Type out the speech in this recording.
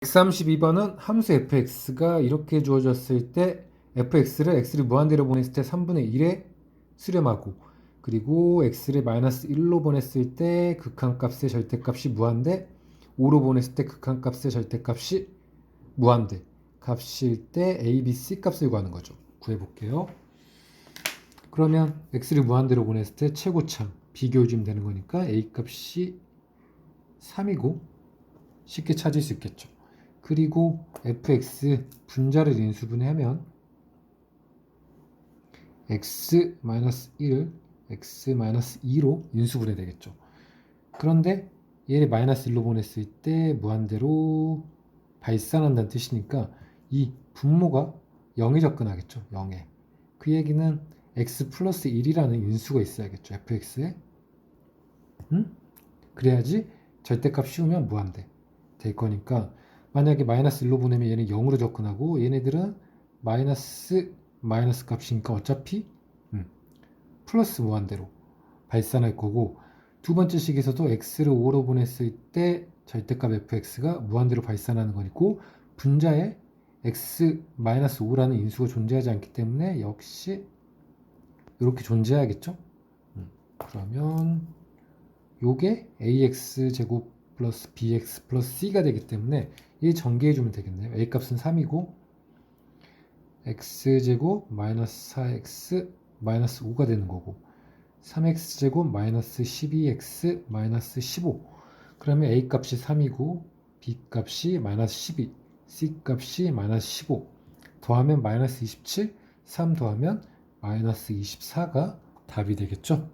132번은 함수 fx가 이렇게 주어졌을 때 fx를 x를 무한대로 보냈을 때 3분의 1에 수렴하고 그리고 x를 마이너스 1로 보냈을 때 극한값의 절대값이 무한대 5로 보냈을 때 극한값의 절대값이 무한대 값일 때 a, b, c 값을 구하는 거죠. 구해볼게요. 그러면 x를 무한대로 보냈을 때 최고참 비교해주면 되는 거니까 a 값이 3이고 쉽게 찾을 수 있겠죠. 그리고 fx 분자를 인수분해하면 x-1을 x-2로 인수분해 되겠죠. 그런데 얘를 마이너스 1로 보냈을 때 무한대로 발산한다는 뜻이니까 이 분모가 0에 접근하겠죠. 0에. 그 얘기는 x 플러스 1이라는 인수가 있어야겠죠. fx에. 응? 그래야지 절대값 씌우면 무한대 될 거니까 만약에 마이너스 1로 보내면 얘는 0으로 접근하고 얘네들은 마이너스 마이너스 값이니까 어차피 음, 플러스 무한대로 발산할 거고 두 번째 식에서도 x를 5로 보냈을 때 절대값 fx가 무한대로 발산하는 거니고 분자에 x 마이너스 5라는 인수가 존재하지 않기 때문에 역시 이렇게 존재하겠죠. 음, 그러면 요게 ax 제곱 플러스 bx 플러스 c가 되기 때문에 이 전개해 주면 되겠네요. a 값은 3이고 x제곱 마이너스 4x 마이너스 5가 되는 거고 3x제곱 마이너스 12x 마이너스 15 그러면 a 값이 3이고 b 값이 마이너스 12 c 값이 마이너스 15 더하면 마이너스 27 3 더하면 마이너스 24가 답이 되겠죠.